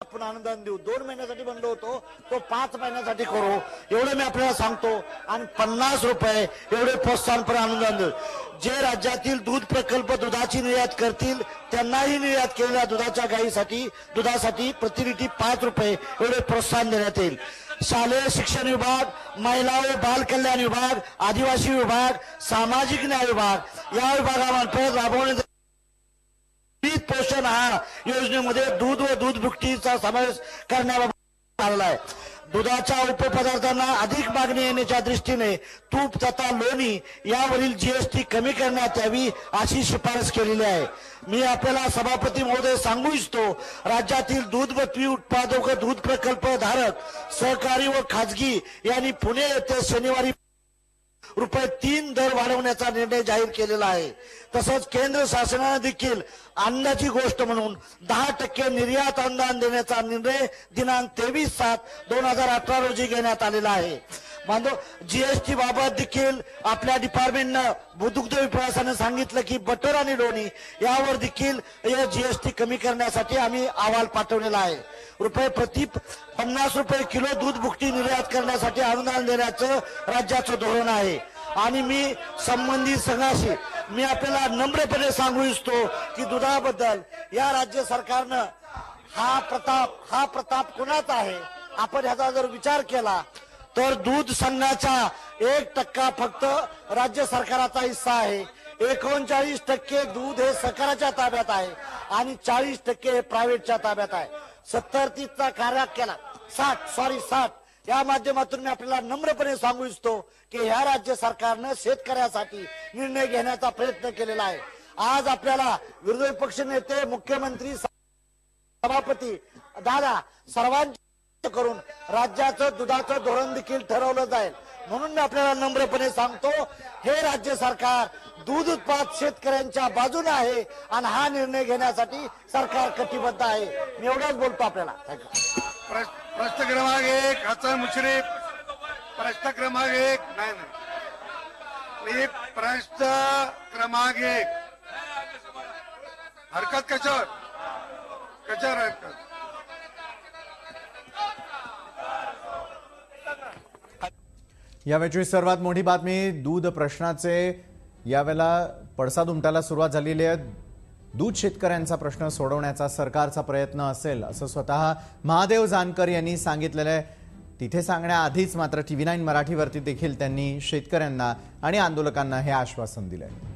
आपण अनुदान देऊ. दोन महिन्यासाठी बंद होतो तो पाच महिन्यासाठी करू. एवढं मी आपल्याला सांगतो. आणि पन्नास रुपये एवढे प्रोत्साहनपर अनुदान देऊ. जे राज्यातील दूध प्रकल्प दुधाची निर्यात करतील त्यांनाही निर्यात केलेल्या दुधाच्या गायीसाठी दुधासाठी प्रतिनिधी पाच रुपये एवढे प्रोत्साहन देण्यात येईल. शालेय शिक्षण विभाग महिला व बाल कल्याण विभाग आदिवासी विभाग सामाजिक न्याय विभाग या विभागामार्फत राबवण्यात पोषण आहार योजनेमध्ये दूध व दूध भुकटीचा समावेश करण्याबाबत आलेला आहे. दुधाच्या उपपदार्थांना अधिक मागणी येण्याच्या दृष्टीने तूप तथा लोणी यावरील जीएसटी कमी करण्यात यावी अशी शिफारस केलेली आहे. मी आपल्याला सभापती महोदय सांगू इच्छितो राज्यातील दूध व पी उत्पादक दूध प्रकल्प धारक सहकारी व खाजगी यांनी पुणे येथे शनिवारी रुपये तीन दर वाढवण्याचा निर्णय जाहीर केलेला आहे. तसंच केंद्र शासनाने देखील अन्नाची गोष्ट म्हणून दहा टक्के निर्यात अनुदान देण्याचा निर्णय दिनांक तेवीस सात दोन हजार अठरा रोजी घेण्यात आलेला आहे. बांधव जीएसटी बाबत देखील आपल्या डिपार्टमेंटनं दुग्ध विभागाने सांगितलं की बटर आणि लोणी यावर देखील जीएसटी कमी करण्यासाठी आम्ही अहवाल पाठवलेला आहे. रुपये प्रति पन्नास रुपये किलो दूध भुकटी निर्यात करण्यासाठी अनुदान देण्याचं राज्याचं धोरण आहे. आणि मी संबंधित संघाशी मी आपल्याला नम्रपणे सांगू इच्छितो की दुधाबद्दल या राज्य सरकारनं हा प्रताप हा प्रताप कुणाचा आहे? आपण ह्याचा जर विचार केला तर दूध संघाचा एक टक्का फक्त राज्य सरकाराचा हिस्सा आहे. एकोणचाळीस टक्के दूध हे सरकारच्या ताब्यात आहे आणि चाळीस टक्के हे प्रायव्हेटच्या ताब्यात आहे. सत्तर तीसचा कार्य केला. साठ सॉरी साठ. या माध्यमातून मी आपल्याला नम्रपणे सांगू इच्छितो की ह्या राज्य सरकारनं शेतकऱ्यासाठी निर्णय घेण्याचा प्रयत्न केलेला आहे. आज आपल्याला विरोधी पक्ष नेते मुख्यमंत्री सभापती दादा सर्वांची करून राज्याचं दुधाचं धोरण देखील ठरवलं जाईल. म्हणून मी आपल्याला नम्रपणे सांगतो हे राज्य सरकार दूध उत्पाद शेतकऱ्यांच्या बाजूने आहे आणि हा निर्णय घेण्यासाठी सरकार कटिबद्ध आहे. मी एवढंच बोलतो आपल्याला. प्रश्न क्रमांक एक हसन मुश्रीफ. प्रश्न क्रमांक एक नाही नाही. प्रश्न क्रमांक एक. हरकत कशावर? कशावर हरकत? यावेळची सर्वात मोठी बातमी दूध प्रश्नाचे. यावेळेला पडसाद उमटायला सुरुवात झालेली आहे. दूध शेतकऱ्यांचा प्रश्न सोडवण्याचा सरकारचा प्रयत्न असेल असं स्वतः महादेव जानकर यांनी सांगितलेलं आहे. तिथे सांगण्याआधीच मात्र टी व्ही नाईन मराठीवरती देखील त्यांनी शेतकऱ्यांना आणि आंदोलकांना हे आश्वासन दिलं आहे